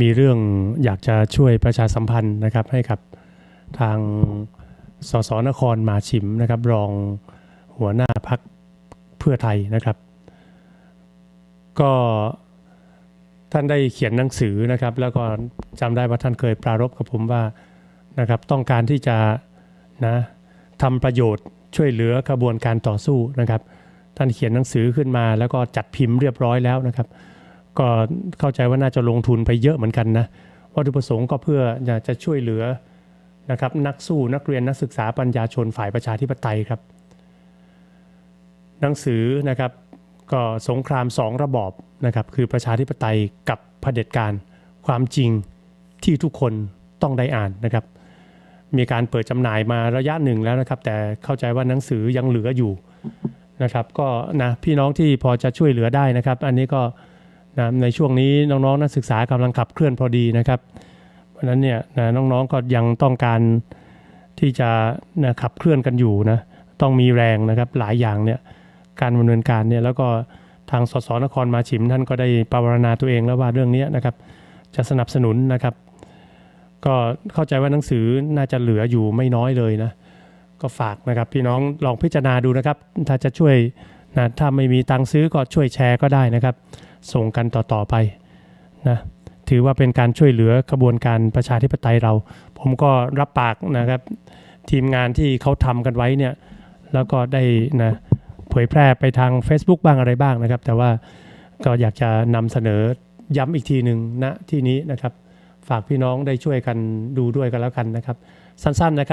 มีเรื่องอยากจะช่วยประชาสัมพันธ์นะครับให้กับทางสสนครมาชิมนะครับ รองหัวหน้าพักเพื่อไทยนะครับ ก็ท่านได้เขียนหนังสือนะครับ แล้วก็จำได้ว่าท่านเคยปรารภกับผมว่านะครับ ต้องการที่จะนะทำประโยชน์ช่วยเหลือกระบวนการต่อสู้นะครับ ท่านเขียนหนังสือขึ้นมา แล้วก็จัดพิมพ์เรียบร้อยแล้วนะครับ ก็เข้าใจว่าน่าจะลงทุนไปเยอะเหมือนกันนะวัตถุประสงค์ก็เพื่ออยากจะช่วยเหลือนะครับนักสู้นักเรียนนักศึกษาปัญญาชนฝ่ายประชาธิปไตยครับ หนังสือนะครับก็สงครามสองระบอบนะครับคือประชาธิปไตยกับเผด็จการความจริงที่ทุกคนต้องได้อ่านนะครับ มีการเปิดจำหน่ายมาระยะหนึ่งแล้วนะครับ แต่เข้าใจว่าหนังสือยังเหลืออยู่นะครับ ก็นะพี่น้องที่พอจะช่วยเหลือได้นะครับ อันนี้ก็ นะในช่วงนี้น้องๆนักศึกษากำลังขับเคลื่อนพอดีนะครับ เพราะฉะนั้นเนี่ยนะน้องๆก็ยังต้องการที่จะนะขับเคลื่อนกันอยู่นะต้องมีแรงนะครับหลายอย่างเนี่ยการดำเนินการเนี่ยแล้วก็ทางสสนครมาชิมท่านก็ได้ปรารณาตัวเองแล้วว่าเรื่องนี้นะครับ จะสนับสนุนนะครับ ก็เข้าใจว่าหนังสือน่าจะเหลืออยู่ไม่น้อยเลยนะก็ฝากนะครับพี่น้องลองพิจารณาดูนะครับ ถ้าจะช่วยนะถ้าไม่มีตังค์ซื้อก็ช่วยแชร์ก็ได้นะครับ ส่งกันต่อๆไปนะถือว่าเป็นการช่วยเหลือกระบวนการประชาธิปไตยเรา ผมก็รับปากนะครับ ทีมงานที่เขาทำกันไว้เนี่ยแล้วก็ได้นะเผยแพร่ไปทาง Facebook บ้างอะไรบ้างนะครับ แต่ว่าก็อยากจะนำเสนอย้ำอีกทีหนึ่งณที่นี้นะครับ ฝากพี่น้องได้ช่วยกันดูด้วยกันแล้วกันนะครับ สั้นๆนะครับ